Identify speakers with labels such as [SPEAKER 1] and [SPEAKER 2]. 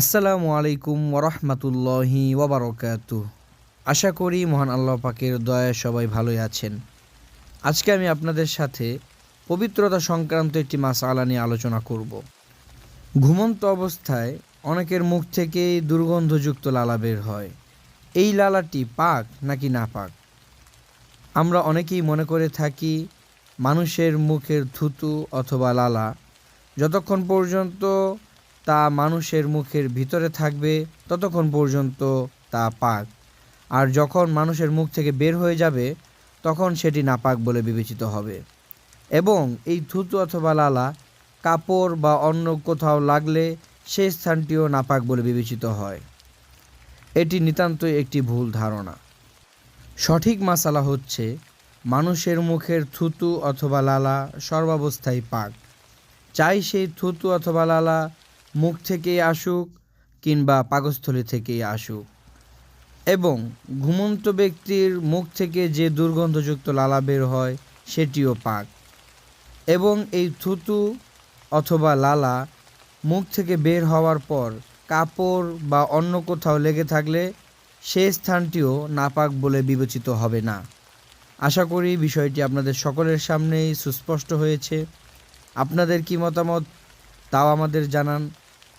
[SPEAKER 1] আসসালামু আলাইকুম ওরহমতুল্লাহি ওবরকাত আশা করি মহান আল্লাহ পাকের দয়ায় সবাই ভালোই আছেন। আজকে আমি আপনাদের সাথে পবিত্রতা সংক্রান্ত একটি মাসালা নিয়ে আলোচনা করব। ঘুমন্ত অবস্থায় অনেকের মুখ থেকেই দুর্গন্ধযুক্ত লালা বের হয়। এই লালাটি পাক নাকি না পাক? আমরা অনেকেই মনে করে থাকি মানুষের মুখের থুতু অথবা লালা যতক্ষণ পর্যন্ত তা মানুষের মুখের ভিতরে থাকবে ততক্ষণ পর্যন্ত তা পাক। আর যখন মানুষের মুখ থেকে বের হয়ে যাবে, তখন সেটি নাপাক বলে বিবেচিত হবে। এবং এই থুতু অথবা লালা কাপড় বা অন্য কোথাও লাগলে সেই স্থানটিও নাপাক বলে বিবেচিত হয়। এটি নিতান্তই একটি ভুল ধারণা। সঠিক মাসালা হচ্ছে, মানুষের মুখের থুতু অথবা লালা সর্বাবস্থায় পাক। চাই সেই থুতু অথবা লালা মুখ থেকেই আসুক কিংবা পাকস্থলী থেকেই আসুক। এবং ঘুমন্ত ব্যক্তির মুখ থেকে যে দুর্গন্ধযুক্ত লালা বের হয়, সেটিও পাক। এবং এই থুতু অথবা লালা মুখ থেকে বের হওয়ার পর কাপড় বা অন্য কোথাও লেগে থাকলে সেই স্থানটিও নাপাক বলে বিবেচিত হবে না। আশা করি বিষয়টি আপনাদের সকলের সামনেই সুস্পষ্ট হয়েছে। আপনাদের কি মতামত, তাও আমাদের জানান।